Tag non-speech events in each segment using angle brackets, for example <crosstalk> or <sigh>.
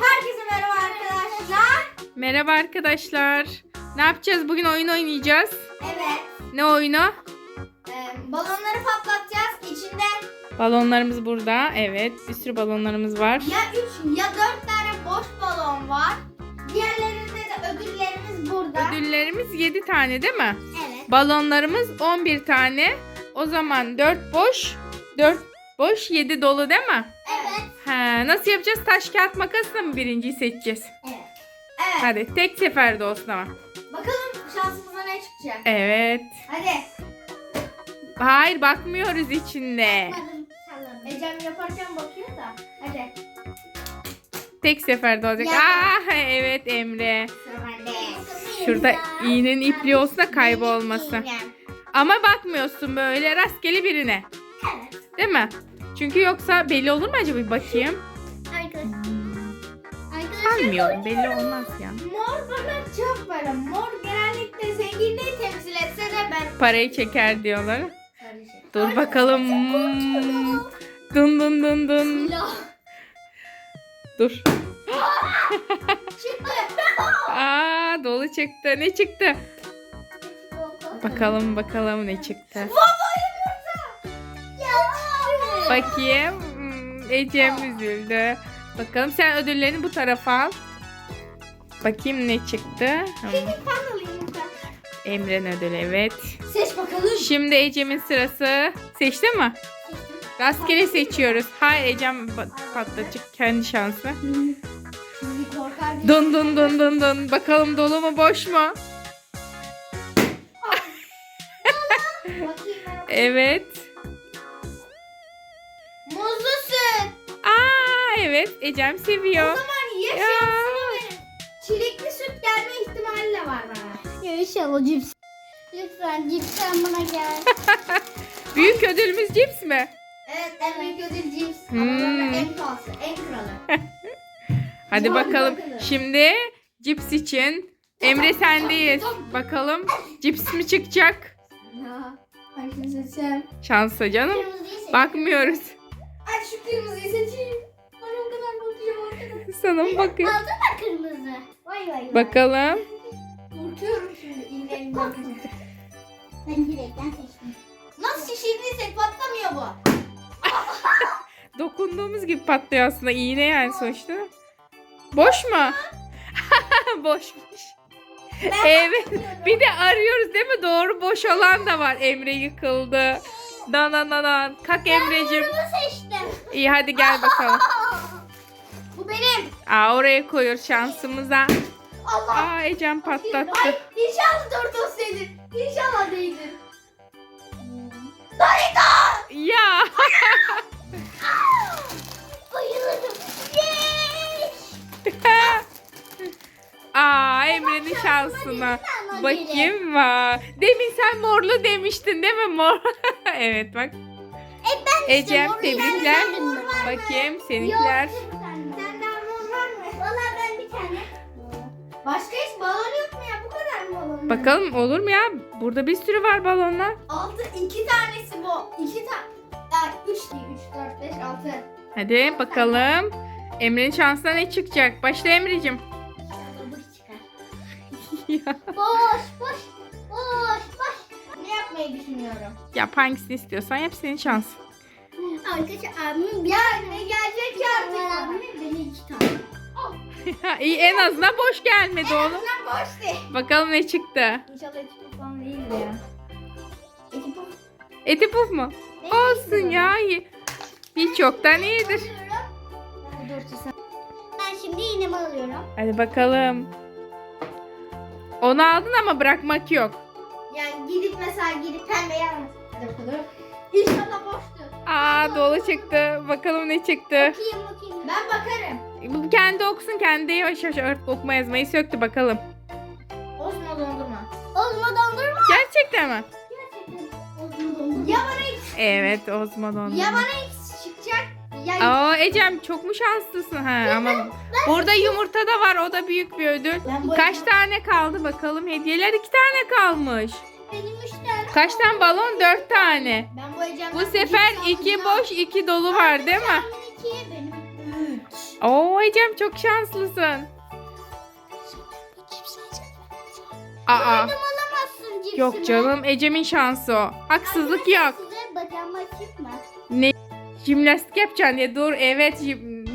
Herkese merhaba arkadaşlar. Merhaba arkadaşlar. Ne yapacağız? Bugün oyun oynayacağız. Evet. Ne oyunu? e, balonları patlatacağız. İçinde Balonlarımız burada. Evet, bir sürü balonlarımız var. ya 3 ya 4 tane boş balon var. Diğerlerinde de ödüllerimiz burada. Ödüllerimiz 7 tane değil mi? Evet. Balonlarımız 11 tane. O zaman 4 boş, 4 boş, 7 dolu değil mi? Ha, nasıl yapacağız? Taş kağıt makasla mı birinciyi seçeceğiz? Evet. Evet. Hadi tek seferde olsun ama. Bakalım şansımıza ne çıkacak. Evet. Hadi. Hayır bakmıyoruz içinde. Ecem yaparken bakıyor da. Hadi. Tek seferde olacak. Ya. Aa, evet Emre. Şurada iğnenin ipliği olsa da kaybolması. Ama bakmıyorsun böyle rastgele birine. Evet. Değil mi? Çünkü yoksa belli olur mu acaba bir bakayım. Sanmıyorum belli olmaz ya. Mor bana çok para. Mor genellikle zenginliği temsil etse de ben Parayı çeker diyorlar. Dur bakalım. Dun dun dun. Silah. Dur. Aa dolu çıktı. Ne çıktı? Bakalım bakalım ne çıktı. Bakayım. Hmm, Ecem üzüldü. Bakalım sen ödüllerini bu tarafa al. Bakayım ne çıktı. Kekik pandalı yumurta. Emre'nin ödülü evet. Seç bakalım. Şimdi Ecem'in sırası. Seçti mi? Rastgele seçiyoruz. Hayır Ecem pa- patlatacak kendi şansı. Şimdi korkar. Dun dun dun dun. Bakalım dolu mu boş mu? <laughs> Bakayım ben. Evet. Evet Ecem O seviyor. zaman ya Ya. verin. Çilekli süt gelme ihtimali de var bana. Ya inşallah cips. Lütfen cipsten bana gel. <laughs> Büyük ödülümüz cips mi? Evet en büyük ödül cips. Hmm. Ama en pahalısı, en kralı. <laughs> Hadi bakalım. bakalım. Şimdi cips için Emre sendeyiz. Bakalım cips mi çıkacak? Ya. Hangisini seçeceğim? Şansa canım. Kırmızıyı seç. Bakmıyoruz. Ay şu kırmızıyı seçeyim. Sana mı bakayım? Altı da kırmızı. Vay vay vay. Bakalım. Korkuyorum şimdi iğnenin bakınca. Ben direkten seçtim. Nasıl şişirdiysek patlamıyor bu. <laughs> Dokunduğumuz gibi patlıyor aslında. İğne yani sonuçta. Boş mu? <laughs> Boşmuş. Evet. Bir de arıyoruz değil mi? Doğru boş olan da var. Emre yıkıldı. Danananan. Kalk Emre'cim. Bunu seçtim. İyi hadi gel bakalım. <laughs> Bu benim. Aa oraya koyuyor şansımıza. Allah. Aa Ecem patlattı. Ay inşallah Doritos senin. İnşallah değildir. Ya. <laughs> Bayılırım. Yes. <laughs> Aa Emre'nin şansına. Bakayım var. Demin sen morlu demiştin değil mi mor? <laughs> evet bak. E ben işte Ecem tebrikler. yerden mor var mı? Bakayım seninkiler. Yok, tane. Sende mor var mı? Valla ben bir tane. Başka hiç balon yok mu ya? Bu kadar mı balon? Bakalım olur mu ya? Burada bir sürü var balonlar. Altı iki tanesi bu. İki tane. Ay, üç değil. Üç, dört, beş, altı. Hadi bakalım. Emre'nin şansına ne çıkacak? Başla Emre'cim. Bu çıkar. Ya, <laughs> Boş boş. Boş boş. Ne yapmayı düşünüyorum? Yap hangisini istiyorsan yap senin şans. Arkadaşlar abimin bir ne bana? abimin beni iki tane. <laughs> İyi en azından boş gelmedi oğlum. Bunlar boş değil. Bakalım ne çıktı. İnşallah hiç falan değildir ya. Bu. Eti puf mu? Olsun ya iyi. Hiç yoktan iyidir. Ben şimdi iğnemi alıyorum. Hadi bakalım. Onu aldın ama bırakmak yok. Yani gidip mesela gidip pembe yapmasın. Hadi bakalım. İnşallah boştur. Aa dolu çıktı. Bakalım ne çıktı. Bakayım bakayım. Ben bakarım. Bu kendi okusun kendi yavaş yavaş ört okuma yazmayı söktü bakalım. Ozma dondurma. Ozma dondurma. Gerçekten mi? Gerçekten ozma dondurma. Ya bana X, Evet Ozma dondurma. ya bana X çıkacak. Ya Aa Ecem çok mu şanslısın ha ama burada yumurta da var o da büyük bir ödül. Ben bu- Kaç tane kaldı bakalım hediyeler iki tane kalmış. Benim üç tane. Kaç tane balon dört tane. Ben Ecem'den Bu sefer iki boş iki dolu var değil mi? İki benim üç. Oo Ecem çok şanslısın. Aa. Alamazsın. Yok canım Ecem'in şansı o. Haksızlık yok. Size? Ne jimnastik yapacaksın diye dur evet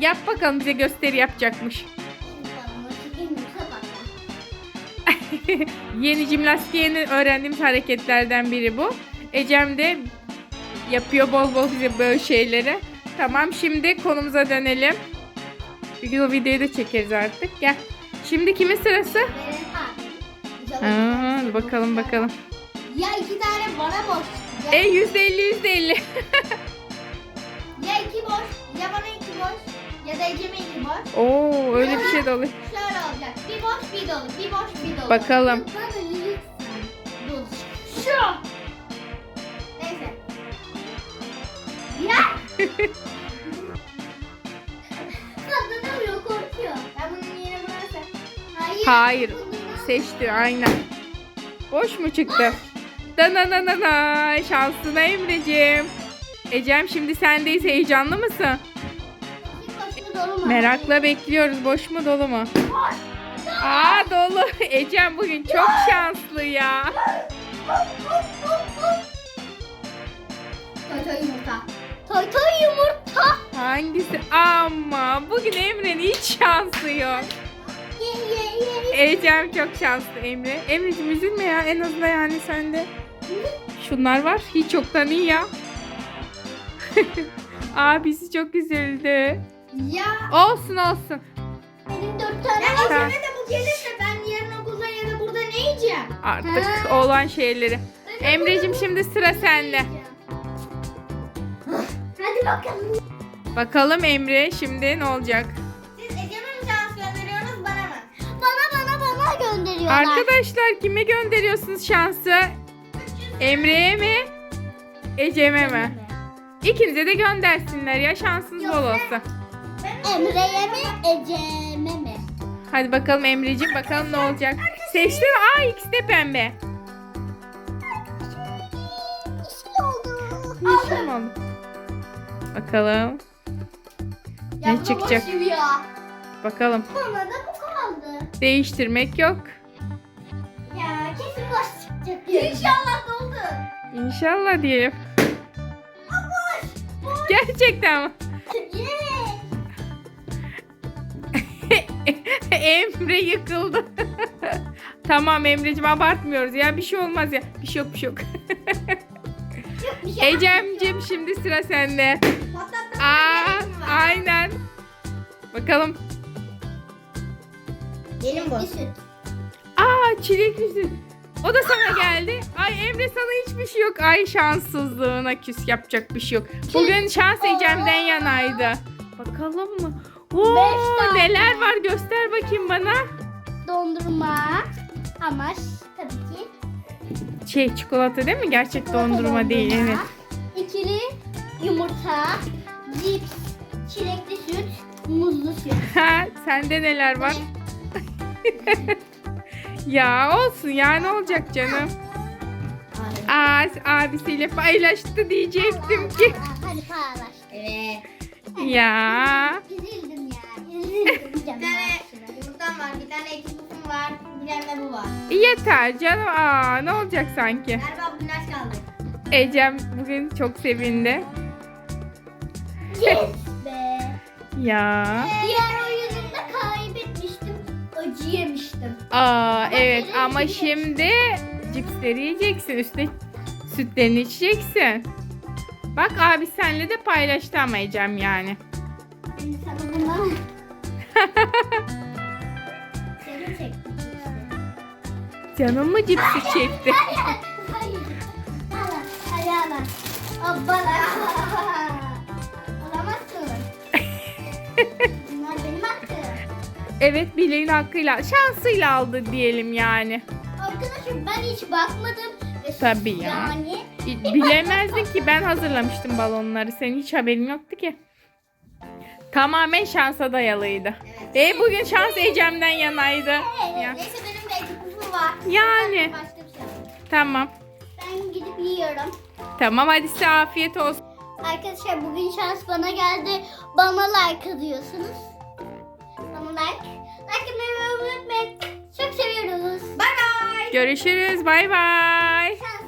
yap bakalım bize gösteri yapacakmış. <laughs> Yeni jimnastiğini öğrendiğimiz hareketlerden biri bu. Ecem de yapıyor bol bol bize böyle şeyleri. Tamam şimdi konumuza dönelim. Bir gün o videoyu da çekeriz artık. Gel. Şimdi kimin sırası? Aa, bakalım bakalım. Ya iki tane bana boş. Ya, E yüzde elli yüzde elli. <laughs> Ya iki boş, ya bana iki boş, ya da Ecem'e iki boş. Oo öyle bir şey de oluyor. Bir boş, dolu. Bir boş, bir dolu. Bakalım. Dur. Şu. Neyse. Ya. <laughs> Kazanamıyor korkuyor. Ya bunun yeri burası. Hayır. Hayır. Seçti aynen. Boş mu çıktı? Dananana şansına Emre'cim. Ecem şimdi sendeyiz heyecanlı mısın? Merakla bekliyoruz. Boş mu dolu mu? Aa dolu. <laughs> Ecem bugün çok şanslı ya. Toy toy yumurta. Toy toy yumurta. Hangisi? Ama bugün Emre'nin hiç şansı yok. Ye ye ye. Ecem çok şanslı Emre. Emre'cim üzülme ya. En azından yani sende. Şunlar var. Hiç yoktan iyi ya. <laughs> Abisi çok üzüldü. Ya. Olsun olsun. Benim dört tane var. Bu gelirse ben yarın okulda ya da burada ne yiyeceğim? Artık olan şeyleri. Emre'cim şimdi sıra sende. Hadi bakalım. Bakalım Emre şimdi ne olacak? Siz Ecem'e mi şans gönderiyorsunuz bana mı? Bana bana bana gönderiyorlar. Arkadaşlar kime gönderiyorsunuz şansı? Emre'ye mi? Ecem'e mi? İkinize de göndersinler ya şansınız bol olsun. Emre'ye mi Ecem'e mi? Hadi bakalım Emre'cim bakalım ne olacak. Seçtin Aa ikisi de pembe. Oldu. Yeşil mi oldu? Bakalım. Ya Ne çıkacak? boş ya. Bakalım. Bana da bu kaldı. Değiştirmek yok. Ya kesin boş çıkacak. İnşallah doldu. İnşallah diyelim. Gerçekten mi? <laughs> Yeah. <laughs> Emre yıkıldı. <laughs> tamam Emre'cim abartmıyoruz ya bir şey olmaz ya. Bir şey yok bir şey yok. Şey <laughs> Ecem'cim şimdi sıra sende. Aa, aynen. Bakalım. Benim bu. Aa çilekli süt. O da sana geldi. Ay Emre sana hiçbir şey yok. Ay şanssızlığına küs yapacak bir şey yok. Bugün şans Ecem'den yanaydı. Bakalım mı? Oo, Beş tane. neler var göster bakayım bana. Dondurma. Ama tabii ki. Şey çikolata değil mi? Gerçek dondurma değil. Evet. İkili yumurta, cips, çilekli süt, muzlu süt. <laughs> Ha, sende neler var? <laughs> Ya olsun ya ne olacak canım? Aa, abisiyle paylaştı diyecektim ki. Hadi paylaş. Evet. Ya. Bir tane yumurtam var, bir tane ekşi var, bir tane de bu var. Yeter canım. Aa, ne olacak sanki? Galiba bugün aç kaldık. Ecem bugün çok sevindi. Yes be. Ya. Diğer oyunumda kaybetmiştim. Acı yemiştim. Aa evet ama şimdi cipsleri yiyeceksin. Üstüne sütlerini içeceksin. Bak abi senle de paylaştı ama Ecem yani. Bunu... Seni çektim. Canım mı cipsi çekti? Hayır. Hayır. Ala. Ayağına. Abbala. Alamazsın. Bunlar benim hakkım. Evet bileğin hakkıyla, şansıyla aldı diyelim yani. Arkadaşım ben hiç bakmadım. Ve Tabii ya. Yani Bi- Bilemezdin ki ben hazırlamıştım balonları. Senin hiç haberin yoktu ki. Tamamen şansa dayalıydı. Evet. Bugün şans Ecem'den yanaydı. Evet. Ya. Neyse benim de ekipim var. Yani. Şey tamam. Ben gidip yiyorum. Tamam hadi size afiyet olsun. Arkadaşlar bugün şans bana geldi. Bana like atıyorsunuz. Bana like. Like atmayı unutmayın. Çok seviyoruz. Bay bay. Görüşürüz. Bay bay. Şans